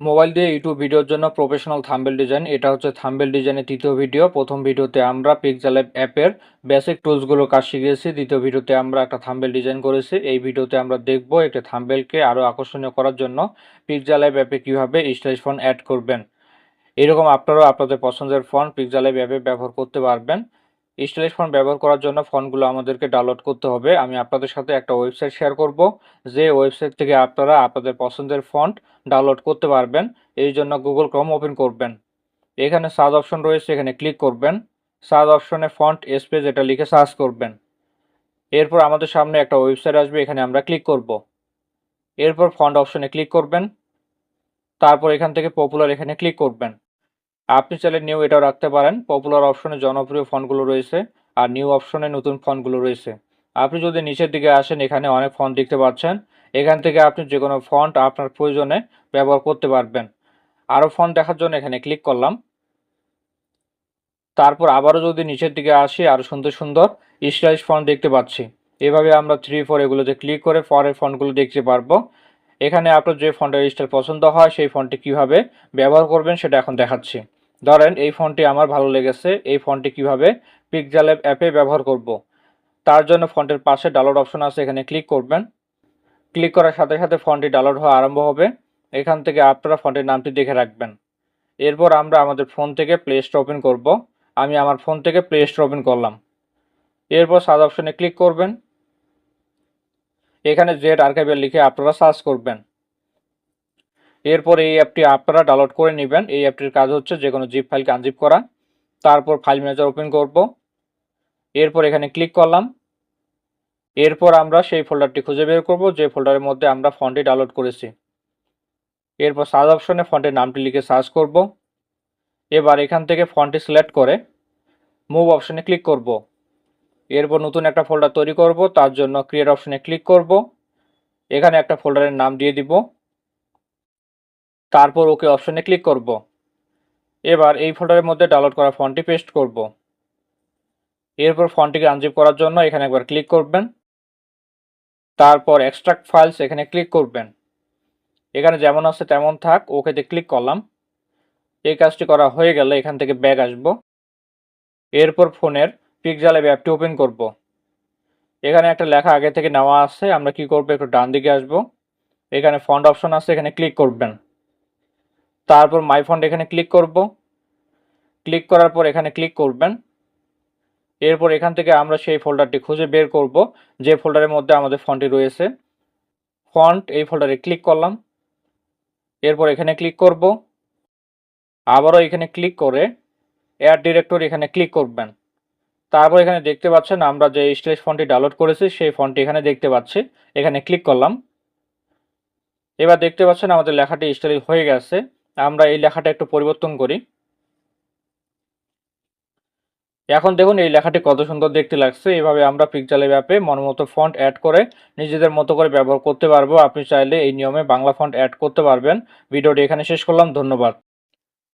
Mobile দিয়ে YouTube ভিডিওর জন্য প্রফেশনাল থাম্বেল ডিজাইন এটা হচ্ছে থাম্বেল ডিজাইনের তৃতীয় ভিডিও প্রথম ভিডিওতে আমরা পিকজাল অ্যাপের বেসিক টুলসগুলো কাজ শিখেছি দ্বিতীয় ভিডিওতে আমরা একটা থাম্বেল ডিজাইন করেছি। এই ভিডিওতে আমরা দেখব একটা থাম্বেলকে আরও আকর্ষণীয় করার জন্য পিকজাল অ্যাপে কীভাবে স্টাইল ফোন অ্যাড করবেন। এরকম আপনারাও আপনাদের পছন্দের ফোন পিকজাল অ্যাপে ব্যবহার করতে পারবেন। স্টাইলিশ ফোন ব্যবহার করার জন্য ফোনগুলো আমাদেরকে ডাউনলোড করতে হবে। আমি আপনাদের সাথে একটা ওয়েবসাইট শেয়ার করব, যে ওয়েবসাইট থেকে আপনারা আপনাদের পছন্দের ফন্ট ডাউনলোড করতে পারবেন। এই জন্য গুগল ক্রম ওপেন করবেন। এখানে সার্চ অপশন রয়েছে, এখানে ক্লিক করবেন। সার্চ অপশনে ফন্ট স্পেস এটা লিখে সার্চ করবেন। এরপর আমাদের সামনে একটা ওয়েবসাইট আসবে, এখানে আমরা ক্লিক করব। এরপর ফন্ট অপশনে ক্লিক করবেন। তারপর এখান থেকে পপুলার এখানে ক্লিক করবেন। আপনি চাইলে নিউ এটাও রাখতে পারেন। পপুলার অপশনে জনপ্রিয় ফন্টগুলো রয়েছে আর নিউ অপশনে নতুন ফন্টগুলো রয়েছে। আপনি যদি নিচের দিকে আসেন, এখানে অনেক ফন্ট দেখতে পাচ্ছেন। এখান থেকে আপনি যে কোনো ফন্ট আপনার প্রয়োজনে ব্যবহার করতে পারবেন। আরও ফন্ট দেখার জন্য এখানে ক্লিক করলাম। তারপর আবারও যদি নিচের দিকে আসি, আরও সুন্দর সুন্দর স্টাইলিশ ফন্ট দেখতে পাচ্ছি। এভাবে আমরা থ্রি ফোর এগুলোতে ক্লিক করে পরের ফন্টগুলো দেখতে পারব। এখানে আপনার যে ফন্টের স্টাইল পছন্দ হয়, সেই ফন্টটি কীভাবে ব্যবহার করবেন সেটা এখন দেখাচ্ছি। ধরেন এই ফোনটি আমার ভালো লেগেছে, এই ফোনটি কীভাবে পিকজাল অ্যাপে ব্যবহার করব। তার জন্য ফন্টের পাশে ডাউনলোড অপশন আছে, এখানে ক্লিক করবেন। ক্লিক করার সাথে সাথে ফন্টটি ডাউনলোড হওয়া আরম্ভ হবে। এখান থেকে আপনারা ফন্টের নামটি দেখে রাখবেন। এরপর আমরা আমাদের ফোন থেকে প্লে স্টোর ওপেন করব। আমি আমার ফোন থেকে প্লে স্টোর ওপেন করলাম। এরপর সার্চ অপশনে ক্লিক করবেন। এখানে জেড আর্কাইভের লিখে আপনারা সার্চ করবেন। এরপর এই অ্যাপটি আপনারা ডাউনলোড করে নেবেন। এই অ্যাপটির কাজ হচ্ছে যে কোনো জিপ ফাইলকে আনজিপ করা। তারপর ফাইল ম্যানেজার ওপেন করব। এরপর এখানে ক্লিক করলাম। এরপর আমরা সেই ফোল্ডারটি খুঁজে বের করব, যে ফোল্ডারের মধ্যে আমরা ফন্টটি ডাউনলোড করেছি। এরপর সার্চ অপশনে ফন্টের নামটি লিখে সার্চ করব। এবার এখান থেকে ফন্টটি সিলেক্ট করে মুভ অপশনে ক্লিক করব। এরপর নতুন একটা ফোল্ডার তৈরি করব, তার জন্য ক্রিয়েট অপশনে ক্লিক করব। এখানে একটা ফোল্ডারের নাম দিয়ে দিব। তারপর ওকে অপশনে ক্লিক করব। এবার এই ফোল্ডারের মধ্যে ডাউনলোড করা ফন্টটি পেস্ট করব। এরপর ফন্টটিকে আনজিপ করার জন্য এখানে একবার ক্লিক করবেন। তারপর এক্সট্রাক্ট ফাইলস এখানে ক্লিক করবেন। এখানে যেমন আছে তেমন থাক ওকেতে ক্লিক করলাম। এই কাজটি করা হয়ে গেলে এখান থেকে ব্যাগ আসব। এরপর ফোনের পিকজালে অ্যাপটি ওপেন করব। এখানে একটা লেখা আগে থেকে নেওয়া আছে, আমরা কি করব, একটু ডান দিকে আসব। এখানে ফন্ট অপশন আছে, এখানে ক্লিক করবেন। তারপর মাই ফন্ট এখানে ক্লিক করব। ক্লিক করার পর এখানে ক্লিক করবেন। এরপর এখান থেকে আমরা সেই ফোল্ডারটি খুঁজে বের করব, যে ফোল্ডারের মধ্যে আমাদের ফন্টটি রয়েছে। ফন্ট এই ফোল্ডারে ক্লিক করলাম। এরপর এখানে ক্লিক করব। আবারও এখানে ক্লিক করে এয়ার ডিরেক্টর এখানে ক্লিক করবেন। তারপর এখানে দেখতে পাচ্ছেন আমরা যে স্টেজ ফন্টটি ডাউনলোড করেছি, সেই ফন্টটি এখানে দেখতে পাচ্ছি। এখানে ক্লিক করলাম। এবার দেখতে পাচ্ছেন আমাদের লেখাটি স্টাইল হয়ে গেছে। আমরা এই লেখাটা একটু পরিবর্তন করি। এখন দেখুন এই লেখাটি কত সুন্দর দেখতে লাগছে। এইভাবে আমরা পিকচালে অ্যাপে মনমতো ফন্ট অ্যাড করে নিজেদের মতো করে ব্যবহার করতে পারব। আপনি চাইলে এই নিয়মে বাংলা ফন্ট অ্যাড করতে পারবেন। ভিডিওটি এখানে শেষ করলাম। ধন্যবাদ।